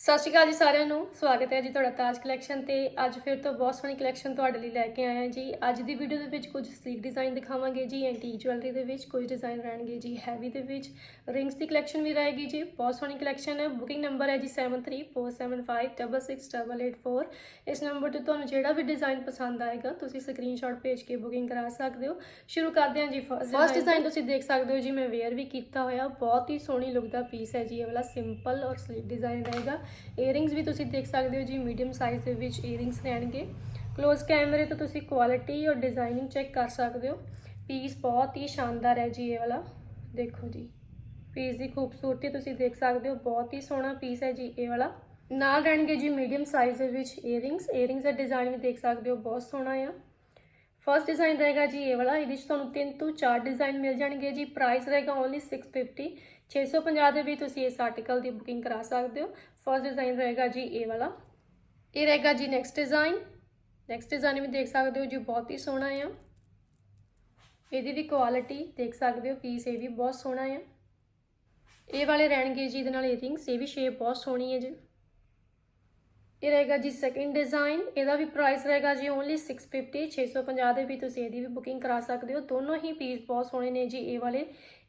ਸਤਿ ਸ਼੍ਰੀ ਅਕਾਲ ਜੀ ਸਾਰਿਆਂ ਨੂੰ। ਸਵਾਗਤ ਹੈ ਜੀ ਤੁਹਾਡਾ ਤਾਜ ਕਲੈਕਸ਼ਨ ਤੇ। ਅੱਜ ਫਿਰ ਤੋਂ ਬਹੁਤ ਸੋਹਣੀ ਕਲੈਕਸ਼ਨ ਤੁਹਾਡੇ ਲਈ ਲੈ ਕੇ ਆਏ ਹਾਂ ਜੀ। ਅੱਜ ਦੀ ਵੀਡੀਓ ਦੇ ਵਿੱਚ ਕੁਝ ਸਲੀਕ ਡਿਜ਼ਾਈਨ ਦਿਖਾਵਾਂਗੇ ਜੀ ਐਂਟੀਕ ਜੁਐਲਰੀ ਦੇ ਵਿੱਚ ਕੁਝ ਡਿਜ਼ਾਈਨ ਰਹਿਣਗੇ ਜੀ ਹੈਵੀ ਦੇ ਵਿੱਚ। ਰਿੰਗਸ ਦੀ ਕਲੈਕਸ਼ਨ ਵੀ ਰਹੇਗੀ ਜੀ। ਬਹੁਤ ਸੋਹਣੀ ਕਲੈਕਸ਼ਨ ਹੈ। ਬੁਕਿੰਗ ਨੰਬਰ ਹੈ ਜੀ 7347566884 ਇਸ ਨੰਬਰ ਤੇ ਤੁਹਾਨੂੰ ਜਿਹੜਾ ਵੀ ਡਿਜ਼ਾਈਨ ਪਸੰਦ ਆਏਗਾ ਤੁਸੀਂ ਸਕਰੀਨਸ਼ਾਟ ਭੇਜ ਕੇ ਬੁਕਿੰਗ ਕਰਾ ਸਕਦੇ ਹੋ। ਸ਼ੁਰੂ ਕਰਦੇ ਹਾਂ ਜੀ ਫਸਟ ਡਿਜ਼ਾਈਨ ਤੁਸੀਂ ਦੇਖ ਸਕਦੇ ਹੋ ਜੀ। ਮੈਂ ਵੇਅਰ ਵੀ ਕੀਤਾ ਹੋਇਆ। ਬਹੁਤ ਹੀ ਸੋਹਣੀ ਲੁੱਕ ਦਾ ਪੀਸ ਹੈ ਜੀ। ਇਹ ਵਾਲਾ ਸਿੰਪਲ ਔਰ ਸਲੀਕ ਡਿਜ਼ਾਈਨ ਰਹੇਗਾ। ਏਅਰਿੰਗਸ ਵੀ ਤੁਸੀਂ ਦੇਖ ਸਕਦੇ ਹੋ ਜੀ ਮੀਡੀਅਮ ਸਾਈਜ਼ ਦੇ ਵਿੱਚ ਏਅਰਿੰਗਸ ਰਹਿਣਗੇ। ক্লোਜ਼ ਕੈਮਰੇ ਤੋਂ ਤੁਸੀਂ ਕੁਆਲਿਟੀ ਔਰ ਡਿਜ਼ਾਈਨਿੰਗ ਚੈੱਕ ਕਰ ਸਕਦੇ ਹੋ। ਪੀਸ ਬਹੁਤ ਹੀ ਸ਼ਾਨਦਾਰ ਹੈ ਜੀ ਇਹ ਵਾਲਾ। ਦੇਖੋ ਜੀ ਪੀਸ ਦੀ ਖੂਬਸੂਰਤੀ ਤੁਸੀਂ ਦੇਖ ਸਕਦੇ ਹੋ, ਬਹੁਤ ਹੀ ਸੋਹਣਾ ਪੀਸ ਹੈ ਜੀ ਇਹ ਵਾਲਾ। ਨਾਲ ਰਹਿਣਗੇ ਜੀ ਮੀਡੀਅਮ ਸਾਈਜ਼ ਦੇ ਵਿੱਚ ਏਅਰਿੰਗਸ ਏਅਰਿੰਗਸ ਦਾ ਡਿਜ਼ਾਈਨ ਵੀ ਦੇਖ ਸਕਦੇ ਹੋ, ਬਹੁਤ ਸੋਹਣਾ ਆ। ਫਰਸਟ ਡਿਜ਼ਾਈਨ ਰਹੇਗਾ ਜੀ ਇਹ ਵਾਲਾ, ਇਹਦੇ ਵਿੱਚ ਤੁਹਾਨੂੰ ਤਿੰਨ ਤੋਂ ਚਾਰ ਡਿਜ਼ਾਈਨ ਮਿਲ ਜਾਣਗੇ ਜੀ। ਪ੍ਰਾਈਸ ਰਹੇਗਾ ਓਨਲੀ 650 650 ਦੇ ਵੀ ਤੁਸੀਂ ਇਸ ਆਰਟੀਕਲ ਦੀ ਬੁਕਿੰਗ ਕਰਾ ਸਕਦੇ ਹੋ। ਫਰਸਟ ਡਿਜ਼ਾਈਨ ਰਹੇਗਾ ਜੀ ਇਹ ਵਾਲਾ। ਇਹ ਰਹੇਗਾ ਜੀ ਨੈਕਸਟ ਡਿਜ਼ਾਈਨ ਨੈਕਸਟ ਡਿਜ਼ਾਈਨ ਵੀ ਦੇਖ ਸਕਦੇ ਹੋ ਜੀ, ਬਹੁਤ ਹੀ ਸੋਹਣਾ ਆ। ਇਹਦੀ ਵੀ ਕੁਆਲਿਟੀ ਦੇਖ ਸਕਦੇ ਹੋ ਪੀਸ ਇਹ ਵੀ ਬਹੁਤ ਸੋਹਣਾ ਆ। ਇਹ ਵਾਲੇ ਰਹਿਣਗੇ ਜੀ ਇਹਦੇ ਨਾਲ ਏਅਰਿੰਗਸ ਇਹ ਵੀ ਸ਼ੇਪ ਬਹੁਤ ਸੋਹਣੀ ਹੈ ਜੀ। ਇਹ ਰਹੇਗਾ ਜੀ ਸੈਕਿੰਡ ਡਿਜ਼ਾਈਨ ਇਹਦਾ ਵੀ ਪ੍ਰਾਈਸ ਰਹੇਗਾ ਜੀ ਓਨਲੀ 650 650 ਦੇ ਵੀ ਤੁਸੀਂ ਇਹਦੀ ਵੀ ਬੁਕਿੰਗ ਕਰਾ ਸਕਦੇ ਹੋ। ਦੋਨੋਂ ਹੀ ਪੀਸ ਬਹੁਤ ਸੋਹਣੇ ਨੇ ਜੀ ਇਹ ਵਾਲੇ।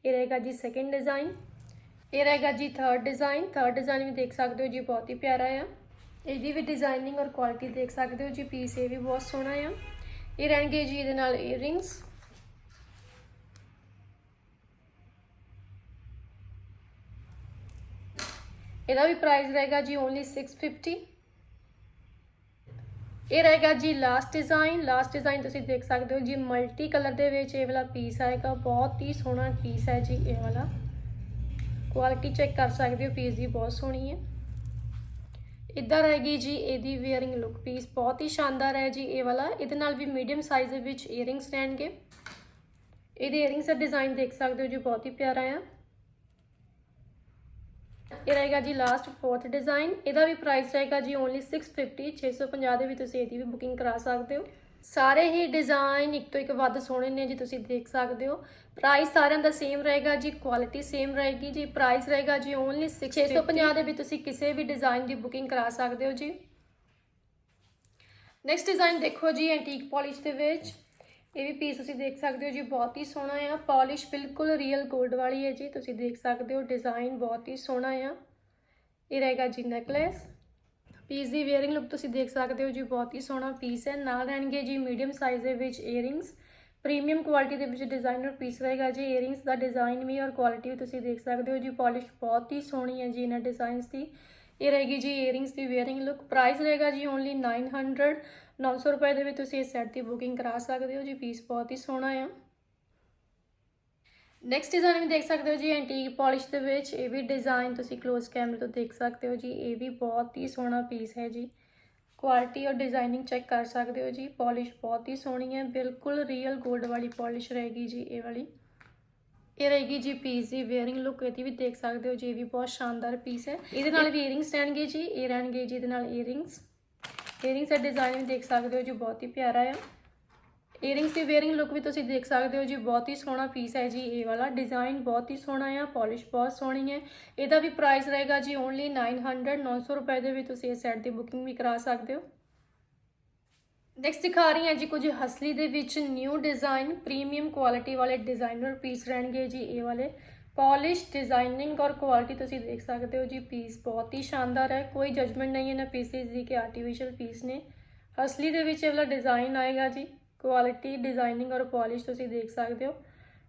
ਇਹ ਰਹੇਗਾ ਜੀ ਸੈਕਿੰਡ ਡਿਜ਼ਾਈਨ ਇਹ ਰਹੇਗਾ ਜੀ ਥਰਡ ਡਿਜ਼ਾਈਨ ਥਰਡ ਡਿਜ਼ਾਈਨ ਵੀ ਦੇਖ ਸਕਦੇ ਹੋ ਜੀ, ਬਹੁਤ ਹੀ ਪਿਆਰਾ ਆ। ਇਹਦੀ ਵੀ ਡਿਜ਼ਾਈਨਿੰਗ ਔਰ ਕੁਆਲਿਟੀ ਦੇਖ ਸਕਦੇ ਹੋ ਜੀ ਪੀਸ ਇਹ ਵੀ ਬਹੁਤ ਸੋਹਣਾ ਆ। ਇਹ ਰਹਿਣਗੇ ਜੀ ਇਹਦੇ ਨਾਲ ਏਅਰਿੰਗਸ ਇਹਦਾ ਵੀ ਪ੍ਰਾਈਸ ਰਹੇਗਾ ਜੀ ਓਨਲੀ 650 ਇਹ ਰਹੇਗਾ ਜੀ ਲਾਸਟ ਡਿਜ਼ਾਈਨ ਲਾਸਟ ਡਿਜ਼ਾਈਨ ਤੁਸੀਂ ਦੇਖ ਸਕਦੇ ਹੋ ਜੀ ਮਲਟੀ ਕਲਰ ਦੇ ਵਿੱਚ ਇਹ ਵਾਲਾ ਪੀਸ ਆਏਗਾ ਬਹੁਤ ਹੀ ਸੋਹਣਾ ਪੀਸ ਹੈ ਜੀ ਇਹ ਵਾਲਾ। ਕੁਆਲਿਟੀ ਚੈੱਕ ਕਰ ਸਕਦੇ ਹੋ ਪੀਸ ਦੀ ਬਹੁਤ ਸੋਹਣੀ ਹੈ। ਇਦਾਂ ਰਹੇਗੀ ਜੀ ਇਹਦੀ ਵੇਅਰਿੰਗ ਲੁੱਕ ਪੀਸ ਬਹੁਤ ਹੀ ਸ਼ਾਨਦਾਰ ਹੈ ਜੀ ਇਹ ਵਾਲਾ। ਇਹਦੇ ਨਾਲ ਵੀ ਮੀਡੀਅਮ ਸਾਈਜ਼ ਦੇ ਵਿੱਚ ਏਅਰਿੰਗਸ ਰਹਿਣਗੇ। ਇਹਦੇ ਏਅਰਿੰਗਸ ਦਾ ਡਿਜ਼ਾਈਨ ਦੇਖ ਸਕਦੇ ਹੋ ਜੀ, ਬਹੁਤ ਹੀ ਪਿਆਰਾ ਆ। ਇਹ ਰਹੇਗਾ ਜੀ ਲਾਸਟ ਫੋਰਥ ਡਿਜ਼ਾਈਨ ਇਹਦਾ ਵੀ ਪ੍ਰਾਈਸ ਰਹੇਗਾ ਜੀ ਓਨਲੀ 650 650 ਦੇ ਵੀ ਤੁਸੀਂ ਇਹਦੀ ਵੀ ਬੁਕਿੰਗ ਕਰਾ ਸਕਦੇ ਹੋ। ਸਾਰੇ ਹੀ ਡਿਜ਼ਾਈਨ ਇੱਕ ਤੋਂ ਇੱਕ ਵੱਧ ਸੋਹਣੇ ਨੇ ਜੀ, ਤੁਸੀਂ ਦੇਖ ਸਕਦੇ ਹੋ। ਪ੍ਰਾਈਸ ਸਾਰਿਆਂ ਦਾ ਸੇਮ ਰਹੇਗਾ ਜੀ ਕੁਆਲਿਟੀ ਸੇਮ ਰਹੇਗੀ ਜੀ ਪ੍ਰਾਈਸ ਰਹੇਗਾ ਜੀ ਓਨਲੀ 650 ਦੇ ਵੀ ਤੁਸੀਂ ਕਿਸੇ ਵੀ ਡਿਜ਼ਾਈਨ ਦੀ ਬੁਕਿੰਗ ਕਰਾ ਸਕਦੇ ਹੋ ਜੀ। ਨੈਕਸਟ ਡਿਜ਼ਾਈਨ ਦੇਖੋ ਜੀ ਐਂਟੀਕ ਪਾਲਿਸ਼ ਦੇ ਵਿੱਚ। ਇਹ ਵੀ ਪੀਸ ਤੁਸੀਂ ਦੇਖ ਸਕਦੇ ਹੋ ਜੀ, ਬਹੁਤ ਹੀ ਸੋਹਣਾ ਆ। ਪਾਲਿਸ਼ ਬਿਲਕੁਲ ਰੀਅਲ 골ਡ ਵਾਲੀ ਹੈ ਜੀ, ਤੁਸੀਂ ਦੇਖ ਸਕਦੇ ਹੋ ਡਿਜ਼ਾਈਨ ਬਹੁਤ ਹੀ ਸੋਹਣਾ ਆ। ਇਹ ਰਹੇਗਾ ਜੀ ਨੈਕਲੇਸ ਪੀਸ ਦੀ ਵੇਅਰਿੰਗ ਲੁੱਕ ਤੁਸੀਂ ਦੇਖ ਸਕਦੇ ਹੋ ਜੀ, ਬਹੁਤ ਹੀ ਸੋਹਣਾ ਪੀਸ ਹੈ। ਨਾਲ ਰਹਿਣਗੇ ਜੀ ਮੀਡੀਅਮ ਸਾਈਜ਼ ਦੇ ਵਿੱਚ ਏਅਰਿੰਗਸ ਪ੍ਰੀਮੀਅਮ ਕੁਆਲਿਟੀ ਦੇ ਵਿੱਚ ਡਿਜ਼ਾਈਨਰ ਪੀਸ ਰਹੇਗਾ ਜੀ। ਏਅਰਿੰਗਸ ਦਾ ਡਿਜ਼ਾਈਨ ਵੀ ਔਰ ਕੁਆਲਿਟੀ ਵੀ ਤੁਸੀਂ ਦੇਖ ਸਕਦੇ ਹੋ ਜੀ। ਪਾਲਿਸ਼ ਬਹੁਤ ਹੀ ਸੋਹਣੀ ਹੈ ਜੀ ਇਹਨਾਂ ਡਿਜ਼ਾਈਨਸ ਦੀ। ਇਹ ਰਹੇਗੀ ਜੀ ਏਅਰਿੰਗਸ ਦੀ ਵੇਅਰਿੰਗ ਲੁੱਕ ਪ੍ਰਾਈਸ ਰਹੇਗਾ ਜੀ ਓਨਲੀ 900 900 ਰੁਪਏ ਦੇ ਵਿੱਚ ਤੁਸੀਂ ਇਸ ਸੈੱਟ ਦੀ ਬੁਕਿੰਗ ਕਰਾ ਸਕਦੇ ਹੋ ਜੀ। ਪੀਸ ਬਹੁਤ ਹੀ ਸੋਹਣਾ ਆ। ਨੈਕਸਟ ਡਿਜ਼ਾਈਨ ਵੀ ਦੇਖ ਸਕਦੇ ਹੋ ਜੀ ਐਂਟੀਕ ਪੋਲਿਸ਼ ਦੇ ਵਿੱਚ। ਇਹ ਵੀ ਡਿਜ਼ਾਈਨ ਤੁਸੀਂ ক্লোਜ਼ ਕੈਮਰੇ ਤੋਂ ਦੇਖ ਸਕਦੇ ਹੋ ਜੀ। ਇਹ ਵੀ ਬਹੁਤ ਹੀ ਸੋਹਣਾ ਪੀਸ ਹੈ ਜੀ। ਕੁਆਲਿਟੀ ਔਰ ਡਿਜ਼ਾਈਨਿੰਗ ਚੈੱਕ ਕਰ ਸਕਦੇ ਹੋ ਜੀ। ਪੋਲਿਸ਼ ਬਹੁਤ ਹੀ ਸੋਹਣੀ ਹੈ। ਬਿਲਕੁਲ ਰੀਅਲ 골ਡ ਵਾਲੀ ਪੋਲਿਸ਼ ਰਹੇਗੀ ਜੀ ਇਹ ਵਾਲੀ। ਇਹ ਰਹੇਗੀ ਜੀ ਪੀਸ ਦੀ ਵੇਅਰਿੰਗ ਲੁੱਕ ਇਹਦੀ ਵੀ ਦੇਖ ਸਕਦੇ ਹੋ ਜੀ। ਇਹ ਵੀ ਬਹੁਤ ਸ਼ਾਨਦਾਰ ਪੀਸ ਹੈ। ਇਹਦੇ ਨਾਲ ਵੀ ਇਅਰਿੰਗਸ ਰਹਿਣਗੇ ਜੀ। ਇਹ ਰਹਿਣਗੇ ਜੀ ਇਹਦੇ ਨਾਲ ਇਅਰਿੰਗਸ ਇਅਰਿੰਗਸ ਦਾ ਡਿਜ਼ਾਈਨ ਵੀ ਦੇਖ ਸਕਦੇ ਹੋ ਜੀ। ਬਹੁਤ ਹੀ ਪਿਆਰਾ ਹੈ ਏਅਰਿੰਗਸ ਦੀ ਵੇਅਰਿੰਗ ਲੁੱਕ ਵੀ ਤੁਸੀਂ ਦੇਖ ਸਕਦੇ ਹੋ ਜੀ, ਬਹੁਤ ਹੀ ਸੋਹਣਾ ਪੀਸ ਹੈ ਜੀ, ਇਹ ਵਾਲਾ ਡਿਜ਼ਾਈਨ ਬਹੁਤ ਹੀ ਸੋਹਣਾ ਆ ਪਾਲਿਸ਼ ਬਹੁਤ ਸੋਹਣੀ ਹੈ। ਇਹਦਾ ਵੀ ਪ੍ਰਾਈਸ ਰਹੇਗਾ ਜੀ ਓਨਲੀ 900 900 ਰੁਪਏ ਦੇ ਵੀ ਤੁਸੀਂ ਇਸ ਸੈੱਟ ਦੀ ਬੁਕਿੰਗ ਵੀ ਕਰਾ ਸਕਦੇ ਹੋ। ਨੈਕਸਟ ਦਿਖਾ ਰਹੀ ਹਾਂ ਜੀ ਕੁਝ ਹਸਲੀ ਦੇ ਵਿੱਚ ਨਿਊ ਡਿਜ਼ਾਈਨ ਪ੍ਰੀਮੀਅਮ ਕੁਆਲਿਟੀ ਵਾਲੇ ਡਿਜ਼ਾਈਨਰ ਪੀਸ ਰਹਿਣਗੇ ਜੀ ਇਹ ਵਾਲੇ। ਪੋਲਿਸ਼ ਡਿਜ਼ਾਈਨਿੰਗ ਔਰ ਕੁਆਲਿਟੀ ਤੁਸੀਂ ਦੇਖ ਸਕਦੇ ਹੋ ਜੀ ਪੀਸ ਬਹੁਤ ਹੀ ਸ਼ਾਨਦਾਰ ਹੈ, ਕੋਈ ਜਜਮੈਂਟ ਨਹੀਂ ਹੈ ਨਾ ਪੀਸਿਸ ਦੀ ਕਿ ਆਰਟੀਫੀਸ਼ੀਅਲ ਪੀਸ ਨੇ। ਹਸਲੀ ਦੇ ਵਿੱਚ ਇਹ ਵਾਲਾ ਡਿਜ਼ਾਈਨ ਆਏਗਾ ਜੀ। ਕੁਆਲਿਟੀ ਡਿਜ਼ਾਈਨਿੰਗ ਔਰ ਪਾਲਿਸ਼ ਤੁਸੀਂ ਦੇਖ ਸਕਦੇ ਹੋ।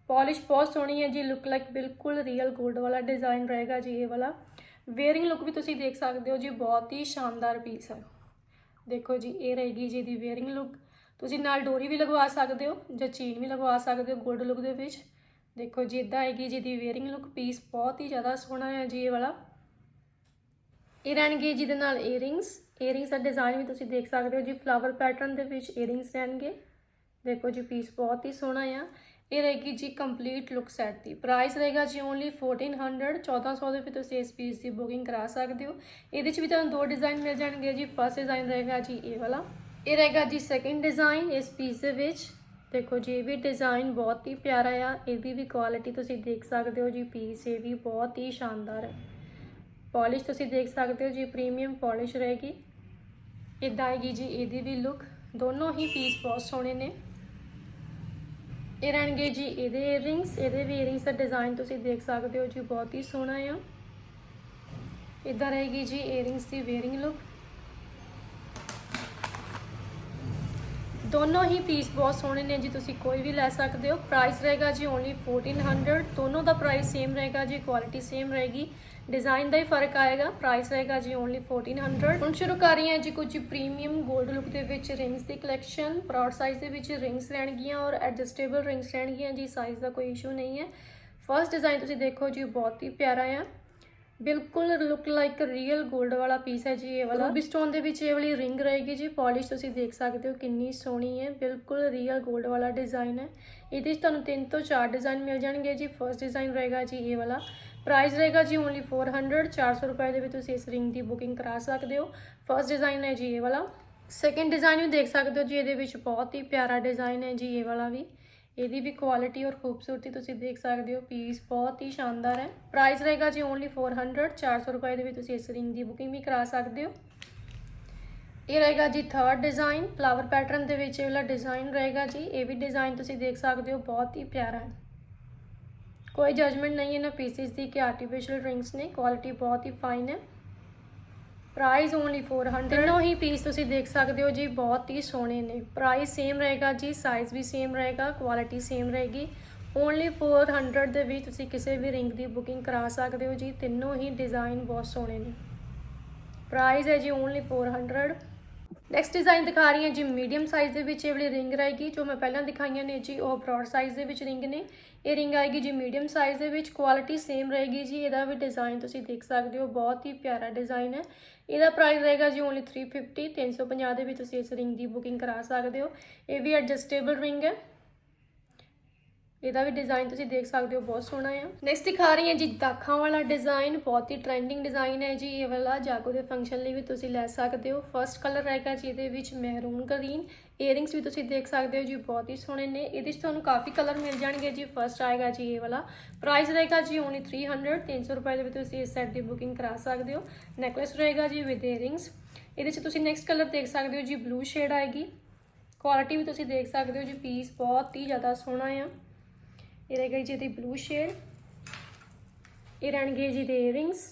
ਪਾਲਿਸ਼ ਬਹੁਤ ਸੋਹਣੀ ਹੈ ਜੀ ਲੁੱਕ ਲਾਈਕ ਬਿਲਕੁਲ ਰੀਅਲ 골ਡ ਵਾਲਾ ਡਿਜ਼ਾਈਨ ਰਹੇਗਾ ਜੀ ਇਹ ਵਾਲਾ। ਵੇਅਰਿੰਗ ਲੁੱਕ ਵੀ ਤੁਸੀਂ ਦੇਖ ਸਕਦੇ ਹੋ ਜੀ, ਬਹੁਤ ਹੀ ਸ਼ਾਨਦਾਰ ਪੀਸ ਹੈ। ਦੇਖੋ ਜੀ, ਇਹ ਰਹੇਗੀ ਜੀ ਦੀ ਵੇਅਰਿੰਗ ਲੁੱਕ ਤੁਸੀਂ ਨਾਲ ਡੋਰੀ ਵੀ ਲਗਵਾ ਸਕਦੇ ਹੋ, ਜਾਂ ਚੀਨ ਵੀ ਲਗਵਾ ਸਕਦੇ ਹੋ 골ਡ ਲੁੱਕ ਦੇ ਵਿੱਚ। ਦੇਖੋ ਜੀ ਇਦਾਂ ਆਏਗੀ ਜੀ ਦੀ ਵੇਅਰਿੰਗ ਲੁੱਕ ਪੀਸ ਬਹੁਤ ਹੀ ਜ਼ਿਆਦਾ ਸੋਹਣਾ ਹੈ ਜੀ ਇਹ ਵਾਲਾ। ਇਹ ਰਹਿਣਗੇ ਜਿਹਦੇ ਨਾਲ ਏਅਰਿੰਗਸ ਏਅਰਿੰਗਸ ਦਾ ਡਿਜ਼ਾਈਨ ਵੀ ਤੁਸੀਂ ਦੇਖ ਸਕਦੇ ਹੋ ਜੀ ਫਲਾਵਰ ਪੈਟਰਨ ਦੇ ਵਿੱਚ ਏਅਰਿੰਗਸ ਰਹਿਣਗੇ। ਦੇਖੋ ਜੀ ਪੀਸ ਬਹੁਤ ਹੀ ਸੋਹਣਾ ਆ। ਇਹ ਰਹੇਗੀ ਜੀ ਕੰਪਲੀਟ ਲੁੱਕ ਸੈਟ ਦੀ। ਪ੍ਰਾਈਸ ਰਹੇਗਾ ਜੀ ਓਨਲੀ 1400 1400 ਦੇ ਵਿੱਚ ਤੁਸੀਂ ਇਸ ਪੀਸ ਦੀ ਬੁਕਿੰਗ ਕਰਾ ਸਕਦੇ ਹੋ। ਇਹਦੇ ਵਿੱਚ ਵੀ ਤੁਹਾਨੂੰ ਦੋ ਡਿਜ਼ਾਈਨ ਮਿਲ ਜਾਣਗੇ ਜੀ। ਫਰਸਟ ਡਿਜ਼ਾਈਨ ਰਹੇਗਾ ਜੀ ਇਹ ਵਾਲਾ। ਇਹ ਰਹੇਗਾ ਜੀ ਸੈਕਿੰਡ ਡਿਜ਼ਾਈਨ ਇਸ ਪੀਸ ਦੇ ਵਿੱਚ। ਦੇਖੋ ਜੀ, ਇਹ ਵੀ ਡਿਜ਼ਾਈਨ ਬਹੁਤ ਹੀ ਪਿਆਰਾ ਆ। ਇਹਦੀ ਵੀ ਕੁਆਲਿਟੀ ਤੁਸੀਂ ਦੇਖ ਸਕਦੇ ਹੋ ਜੀ। ਪੀਸ ਇਹ ਵੀ ਬਹੁਤ ਹੀ ਸ਼ਾਨਦਾਰ ਹੈ। ਪਾਲਿਸ਼ ਤੁਸੀਂ ਦੇਖ ਸਕਦੇ ਹੋ ਜੀ ਪ੍ਰੀਮੀਅਮ ਪਾਲਿਸ਼ ਰਹੇਗੀ। ਇਦਾਂ ਆਏਗੀ ਜੀ ਇਹਦੀ ਵੀ ਲੁੱਕ ਦੋਨੋਂ ਹੀ ਪੀਸ ਬਹੁਤ ਸੋਹਣੇ ਨੇ। ਇਹ ਰਹਿਣਗੇ ਜੀ ਇਹਦੇ ਇਅਰਿੰਗਸ ਇਹਦੇ ਵੀ ਇਅਰਿੰਗਸ ਦਾ ਡਿਜ਼ਾਈਨ ਤੁਸੀਂ ਦੇਖ ਸਕਦੇ ਹੋ ਜੀ, ਬਹੁਤ ਹੀ ਸੋਹਣਾ ਆ। ਇਦਾਂ ਰਹੇਗੀ ਜੀ ਇਅਰਿੰਗਸ ਦੀ ਵੇਅਰਿੰਗ ਲੁੱਕ ਦੋਨੋਂ ਹੀ ਪੀਸ ਬਹੁਤ ਸੋਹਣੇ ਨੇ ਜੀ, ਤੁਸੀਂ ਕੋਈ ਵੀ ਲੈ ਸਕਦੇ ਹੋ। ਪ੍ਰਾਈਸ ਰਹੇਗਾ ਜੀ ਓਨਲੀ 1400 ਦੋਨੋਂ ਦਾ ਪ੍ਰਾਈਸ ਸੇਮ ਰਹੇਗਾ ਜੀ ਕੁਆਲਿਟੀ ਸੇਮ ਰਹੇਗੀ। ਡਿਜ਼ਾਈਨ ਦਾ ਹੀ ਫ਼ਰਕ ਆਏਗਾ ਪ੍ਰਾਈਸ ਰਹੇਗਾ ਜੀ ਓਨਲੀ 1400 ਹੁਣ ਸ਼ੁਰੂ ਕਰ ਰਹੀ ਹਾਂ ਜੀ ਕੁਝ ਪ੍ਰੀਮੀਅਮ ਗੋਲਡ ਲੁੱਕ ਦੇ ਵਿੱਚ ਰਿੰਗਸ ਦੀ ਕਲੈਕਸ਼ਨ ਬ੍ਰੌਡ ਸਾਈਜ਼ ਦੇ ਵਿੱਚ ਰਿੰਗਸ ਲੈਣਗੀਆਂ ਔਰ ਐਡਜਸਟੇਬਲ ਰਿੰਗਸ ਲੈਣਗੀਆਂ ਜੀ ਸਾਈਜ਼ ਦਾ ਕੋਈ ਇਸ਼ੂ ਨਹੀਂ ਹੈ। ਫਰਸਟ ਡਿਜ਼ਾਈਨ ਤੁਸੀਂ ਦੇਖੋ ਜੀ, ਬਹੁਤ ਹੀ ਪਿਆਰਾ ਆ। ਬਿਲਕੁਲ ਲੁੱਕ ਲਾਈਕ ਰੀਅਲ ਗੋਲਡ ਵਾਲਾ ਪੀਸ ਹੈ ਜੀ ਇਹ ਵਾਲਾ। ਰੂਬੀ ਸਟੋਨ ਦੇ ਵਿੱਚ ਇਹ ਵਾਲੀ ਰਿੰਗ ਰਹੇਗੀ ਜੀ ਪੋਲਿਸ਼ ਤੁਸੀਂ ਦੇਖ ਸਕਦੇ ਹੋ ਕਿੰਨੀ ਸੋਹਣੀ ਹੈ। ਬਿਲਕੁਲ ਰੀਅਲ ਗੋਲਡ ਵਾਲਾ ਡਿਜ਼ਾਈਨ ਹੈ। ਇਹਦੇ ਵਿੱਚ ਤੁਹਾਨੂੰ ਤਿੰਨ ਤੋਂ ਚਾਰ ਡਿਜ਼ਾਈਨ ਮਿਲ ਜਾਣਗੇ ਜੀ। ਫਰਸਟ ਡਿਜ਼ਾਈਨ ਰਹੇਗਾ ਜੀ ਇਹ ਵਾਲਾ। ਪ੍ਰਾਈਸ ਰਹੇਗਾ ਜੀ ਓਨਲੀ 400 400 ਰੁਪਏ ਦੇ ਵਿੱਚ ਤੁਸੀਂ ਇਸ ਰਿੰਗ ਦੀ ਬੁਕਿੰਗ ਕਰਾ ਸਕਦੇ ਹੋ। ਫਰਸਟ ਡਿਜ਼ਾਈਨ ਹੈ ਜੀ ਇਹ ਵਾਲਾ। ਸੈਕੰਡ ਡਿਜ਼ਾਈਨ ਵੀ ਦੇਖ ਸਕਦੇ ਹੋ ਜੀ, ਇਹਦੇ ਵਿੱਚ ਬਹੁਤ ਹੀ ਪਿਆਰਾ ਡਿਜ਼ਾਈਨ ਹੈ ਜੀ ਇਹ ਵਾਲਾ ਵੀ। ਇਹਦੀ ਵੀ ਕੁਆਲਿਟੀ ਔਰ ਖੂਬਸੂਰਤੀ ਤੁਸੀਂ ਦੇਖ ਸਕਦੇ ਹੋ ਪੀਸ ਬਹੁਤ ਹੀ ਸ਼ਾਨਦਾਰ ਹੈ। ਪ੍ਰਾਈਸ ਰਹੇਗਾ ਜੀ ਓਨਲੀ 400 400 ਰੁਪਏ ਦੇ ਵਿੱਚ ਤੁਸੀਂ ਇਸ ਰਿੰਗ ਦੀ ਬੁਕਿੰਗ ਵੀ ਕਰਾ ਸਕਦੇ ਹੋ। ਇਹ ਰਹੇਗਾ ਜੀ ਥਰਡ ਡਿਜ਼ਾਈਨ ਫਲਾਵਰ ਪੈਟਰਨ ਦੇ ਵਿੱਚ ਇਹ ਵਾਲਾ ਡਿਜ਼ਾਈਨ ਰਹੇਗਾ ਜੀ। ਇਹ ਵੀ ਡਿਜ਼ਾਈਨ ਤੁਸੀਂ ਦੇਖ ਸਕਦੇ ਹੋ, ਬਹੁਤ ਹੀ ਪਿਆਰਾ ਹੈ। ਕੋਈ ਜਜਮੈਂਟ ਨਹੀਂ ਹੈ ਨਾ ਪੀਸਿਸ ਦੀ ਕਿ ਆਰਟੀਫੀਸ਼ੀਅਲ ਰਿੰਗਸ ਨੇ ਕੁਆਲਿਟੀ ਬਹੁਤ ਹੀ ਫਾਈਨ ਹੈ। ਪ੍ਰਾਈਸ ਓਨਲੀ 400 ਤਿੰਨੋਂ ਹੀ ਪੀਸ ਤੁਸੀਂ ਦੇਖ ਸਕਦੇ ਹੋ ਜੀ, ਬਹੁਤ ਹੀ ਸੋਹਣੇ ਨੇ। ਪ੍ਰਾਈਸ ਸੇਮ ਰਹੇਗਾ ਜੀ ਸਾਈਜ਼ ਵੀ ਸੇਮ ਰਹੇਗਾ ਕੁਆਲਿਟੀ ਸੇਮ ਰਹੇਗੀ। ਓਨਲੀ 400 ਦੇ ਵਿੱਚ ਤੁਸੀਂ ਕਿਸੇ ਵੀ ਰਿੰਗ ਦੀ ਬੁਕਿੰਗ ਕਰਾ ਸਕਦੇ ਹੋ ਜੀ, ਤਿੰਨੋਂ ਹੀ ਡਿਜ਼ਾਈਨ ਬਹੁਤ ਸੋਹਣੇ ਨੇ। ਪ੍ਰਾਈਸ ਹੈ ਜੀ ਓਨਲੀ 400 ਨੈਕਸਟ ਡਿਜ਼ਾਈਨ ਦਿਖਾ ਰਹੀ ਹਾਂ ਜੀ ਮੀਡੀਅਮ ਸਾਈਜ਼ ਦੇ ਵਿੱਚ ਇਹ ਵਾਲੀ ਰਿੰਗ ਰਹੇਗੀ ਜੋ ਮੈਂ ਪਹਿਲਾਂ ਦਿਖਾਈਆਂ ਨੇ ਜੀ, ਉਹ ਬ੍ਰੌਡ ਸਾਈਜ਼ ਦੇ ਵਿੱਚ ਰਿੰਗ ਨੇ। ਇਹ ਰਿੰਗ ਆਏਗੀ ਜੀ ਮੀਡੀਅਮ ਸਾਈਜ਼ ਦੇ ਵਿੱਚ ਕੁਆਲਿਟੀ ਸੇਮ ਰਹੇਗੀ ਜੀ, ਇਹਦਾ ਵੀ ਡਿਜ਼ਾਈਨ ਤੁਸੀਂ ਦੇਖ ਸਕਦੇ ਹੋ, ਬਹੁਤ ਹੀ ਪਿਆਰਾ ਡਿਜ਼ਾਈਨ ਹੈ। ਇਹਦਾ ਪ੍ਰਾਈਸ ਰਹੇਗਾ ਜੀ ਓਨਲੀ 350 350 ਦੇ ਵਿੱਚ ਤੁਸੀਂ ਇਸ ਰਿੰਗ ਦੀ ਬੁਕਿੰਗ ਕਰਾ ਸਕਦੇ ਹੋ। ਇਹ ਵੀ ਐਡਜਸਟੇਬਲ ਰਿੰਗ ਹੈ। ਇਹਦਾ ਵੀ ਡਿਜ਼ਾਈਨ ਤੁਸੀਂ ਦੇਖ ਸਕਦੇ ਹੋ, ਬਹੁਤ ਸੋਹਣਾ ਆ। ਨੈਕਸਟ ਦਿਖਾ ਰਹੀ ਹਾਂ ਜੀ ਦਾਖਾਂ ਵਾਲਾ ਡਿਜ਼ਾਈਨ ਬਹੁਤ ਹੀ ਟ੍ਰੈਂਡਿੰਗ ਡਿਜ਼ਾਈਨ ਹੈ ਜੀ, ਇਹ ਵਾਲਾ ਜਾਗੋ ਦੇ ਫੰਕਸ਼ਨ ਲਈ ਵੀ ਤੁਸੀਂ ਲੈ ਸਕਦੇ ਹੋ। ਫਰਸਟ ਕਲਰ ਰਹੇਗਾ ਜੀ, ਇਹਦੇ ਵਿੱਚ ਮਹਿਰੂਨ ਗ੍ਰੀਨ ਇਅਰਿੰਗਸ ਵੀ ਤੁਸੀਂ ਦੇਖ ਸਕਦੇ ਹੋ ਜੀ, ਬਹੁਤ ਹੀ ਸੋਹਣੇ ਨੇ। ਇਹਦੇ ਵਿੱਚ ਤੁਹਾਨੂੰ ਕਾਫੀ ਕਲਰ ਮਿਲ ਜਾਣਗੇ ਜੀ ਫਰਸਟ ਆਏਗਾ ਜੀ ਇਹ ਵਾਲਾ। ਪ੍ਰਾਈਸ ਰਹੇਗਾ ਜੀ ਓਨਲੀ 300 300 ਰੁਪਏ ਦੇ ਵਿੱਚ ਤੁਸੀਂ ਇਸ ਸੈੱਟ ਦੀ ਬੁਕਿੰਗ ਕਰਾ ਸਕਦੇ ਹੋ। ਨੈਕਲੇਸ ਰਹੇਗਾ ਜੀ ਵਿਦ ਇਅਰਿੰਗਸ ਇਹਦੇ ਵਿੱਚ ਤੁਸੀਂ ਨੈਕਸਟ ਕਲਰ ਦੇਖ ਸਕਦੇ ਹੋ ਜੀ ਬਲੂ ਸ਼ੇਡ ਆਏਗੀ। ਕੁਆਲਿਟੀ ਵੀ ਤੁਸੀਂ ਦੇਖ ਸਕਦੇ ਹੋ ਜੀ ਪੀਸ ਬਹੁਤ ਹੀ ਜ਼ਿਆਦਾ ਸੋਹਣਾ ਆ। ਇਹ ਰਹੇਗਾ ਜੀ ਦੀ ਬਲੂ ਸ਼ੇਡ ਇਹ ਰਹਿਣਗੇ ਜੀ ਦੇ ਇਅਰਿੰਗਸ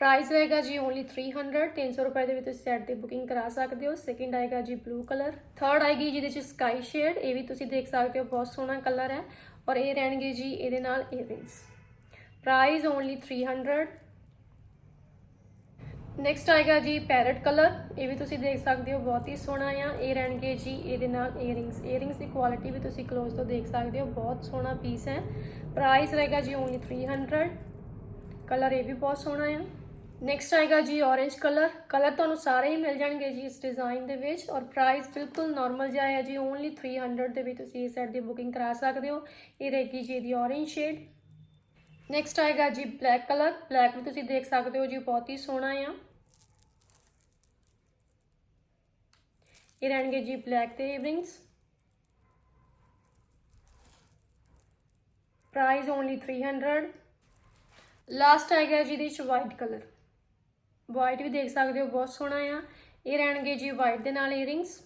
ਪ੍ਰਾਈਸ ਰਹੇਗਾ ਜੀ ਓਨਲੀ 300 300 ਰੁਪਏ ਦੇ ਵਿੱਚ ਤੁਸੀਂ ਸੈੱਟ ਦੀ ਬੁਕਿੰਗ ਕਰਾ ਸਕਦੇ ਹੋ। ਸੈਕਿੰਡ ਆਏਗਾ ਜੀ ਬਲੂ ਕਲਰ ਥਰਡ ਆਏਗੀ ਜਿਹਦੇ ਚ ਸਕਾਈ ਸ਼ੇਡ ਇਹ ਵੀ ਤੁਸੀਂ ਦੇਖ ਸਕਦੇ ਹੋ, ਬਹੁਤ ਸੋਹਣਾ ਕਲਰ ਹੈ। ਔਰ ਇਹ ਰਹਿਣਗੇ ਜੀ ਇਹਦੇ ਨਾਲ ਇਅਰਿੰਗਸ ਪ੍ਰਾਈਸ ਓਨਲੀ 300 ਨੈਕਸਟ ਆਏਗਾ ਜੀ ਪੈਰਟ ਕਲਰ ਇਹ ਵੀ ਤੁਸੀਂ ਦੇਖ ਸਕਦੇ ਹੋ, ਬਹੁਤ ਹੀ ਸੋਹਣਾ ਆ, ਇਹ ਰਹਿਣਗੇ ਜੀ ਇਹਦੇ ਨਾਲ 이어ਰਿੰਗਸ 이어ਰਿੰਗਸ ਦੀ ਕੁਆਲਿਟੀ ਵੀ ਤੁਸੀਂ ক্লোਜ਼ ਤੋਂ ਦੇਖ ਸਕਦੇ ਹੋ, ਬਹੁਤ ਸੋਹਣਾ ਪੀਸ ਹੈ। ਪ੍ਰਾਈਸ ਰਹੇਗਾ ਜੀ ਓਨਲੀ 300 ਕਲਰ ਇਹ ਵੀ ਬਹੁਤ ਸੋਹਣਾ ਆ। ਨੈਕਸਟ ਆਏਗਾ ਜੀ ਔਰੇਂਜ ਕਲਰ ਕਲਰ ਤੁਹਾਨੂੰ ਸਾਰੇ ਹੀ ਮਿਲ ਜਾਣਗੇ ਜੀ ਇਸ ਡਿਜ਼ਾਈਨ ਦੇ ਵਿੱਚ ਔਰ ਪ੍ਰਾਈਸ ਬਿਲਕੁਲ ਨਾਰਮਲ ਜਿਹਾ ਹੈ ਜੀ ਓਨਲੀ 300 ਦੇ ਵਿੱਚ ਤੁਸੀਂ ਇਸ ਸੈੱਟ ਦੀ ਬੁਕਿੰਗ ਕਰਾ ਸਕਦੇ ਹੋ। ਇਹ ਰਹੇਗੀ ਜੀ ਦੀ ਔਰੇਂਜ ਸ਼ੇਡ ਨੈਕਸਟ ਆਏਗਾ ਜੀ ਬਲੈਕ ਕਲਰ ਬਲੈਕ ਵੀ ਤੁਸੀਂ ਦੇਖ ਸਕਦੇ ਹੋ ਜੀ, ਬਹੁਤ ਹੀ ਸੋਹਣਾ ਆ। ਇਹ ਰਹਿਣਗੇ ਜੀ ਬਲੈਕ ਤੇ ਇਅਰਿੰਗਸ ਪ੍ਰਾਈਸ ਓਨਲੀ 300 ਲਾਸਟ ਆਏਗਾ ਜੀ ਇਹਦੇ ਵਿੱਚ ਵਾਈਟ ਕਲਰ ਵਾਈਟ ਵੀ ਦੇਖ ਸਕਦੇ ਹੋ, ਬਹੁਤ ਸੋਹਣਾ ਆ। ਇਹ ਰਹਿਣਗੇ ਜੀ ਵਾਈਟ ਦੇ ਨਾਲ ਇਅਰਿੰਗਸ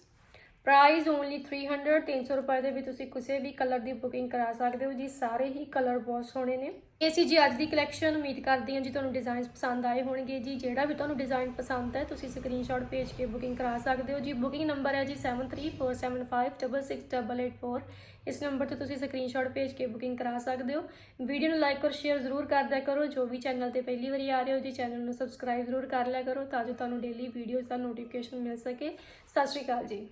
ਪ੍ਰਾਈਸ ਓਨਲੀ 300 300 ਰੁਪਏ ਦੇ ਵੀ ਤੁਸੀਂ ਕਿਸੇ ਵੀ ਕਲਰ ਦੀ ਬੁਕਿੰਗ ਕਰਾ ਸਕਦੇ ਹੋ ਜੀ। ਸਾਰੇ ਹੀ ਕਲਰ ਬਹੁਤ ਸੋਹਣੇ ਨੇ। ਇਹ ਸੀ ਜੀ ਅੱਜ ਦੀ ਕਲੈਕਸ਼ਨ ਉਮੀਦ ਕਰਦੀ ਹਾਂ ਜੀ ਤੁਹਾਨੂੰ ਡਿਜ਼ਾਈਨਸ ਪਸੰਦ ਆਏ ਹੋਣਗੇ ਜੀ। ਜਿਹੜਾ ਵੀ ਤੁਹਾਨੂੰ ਡਿਜ਼ਾਈਨ ਪਸੰਦ ਹੈ, ਤੁਸੀਂ ਸਕਰੀਨਸ਼ਾਟ ਭੇਜ ਕੇ ਬੁਕਿੰਗ ਕਰਾ ਸਕਦੇ ਹੋ ਜੀ। ਬੁਕਿੰਗ ਨੰਬਰ ਹੈ ਜੀ 7347566884 ਇਸ ਨੰਬਰ ਤੇ ਤੁਸੀਂ ਸਕਰੀਨਸ਼ਾਟ ਭੇਜ ਕੇ ਬੁਕਿੰਗ ਕਰਾ ਸਕਦੇ ਹੋ। ਵੀਡੀਓ ਨੂੰ ਲਾਈਕ ਔਰ ਸ਼ੇਅਰ ਜ਼ਰੂਰ ਕਰਦਿਆ ਕਰੋ। ਜੋ ਵੀ ਚੈਨਲ ਤੇ ਪਹਿਲੀ ਵਾਰੀ ਆ ਰਹੇ ਹੋ ਜੀ ਚੈਨਲ ਨੂੰ ਸਬਸਕ੍ਰਾਈਬ ਜ਼ਰੂਰ ਕਰ ਲਿਆ ਕਰੋ ਤਾਂ ਜੋ ਤੁਹਾਨੂੰ ਡੇਲੀ ਵੀਡੀਓਜ਼ ਦਾ ਨੋਟੀਫਿਕੇਸ਼ਨ ਮਿਲ ਸਕੇ। ਸਤਿ ਸ਼੍ਰੀ ਅਕਾਲ ਜੀ।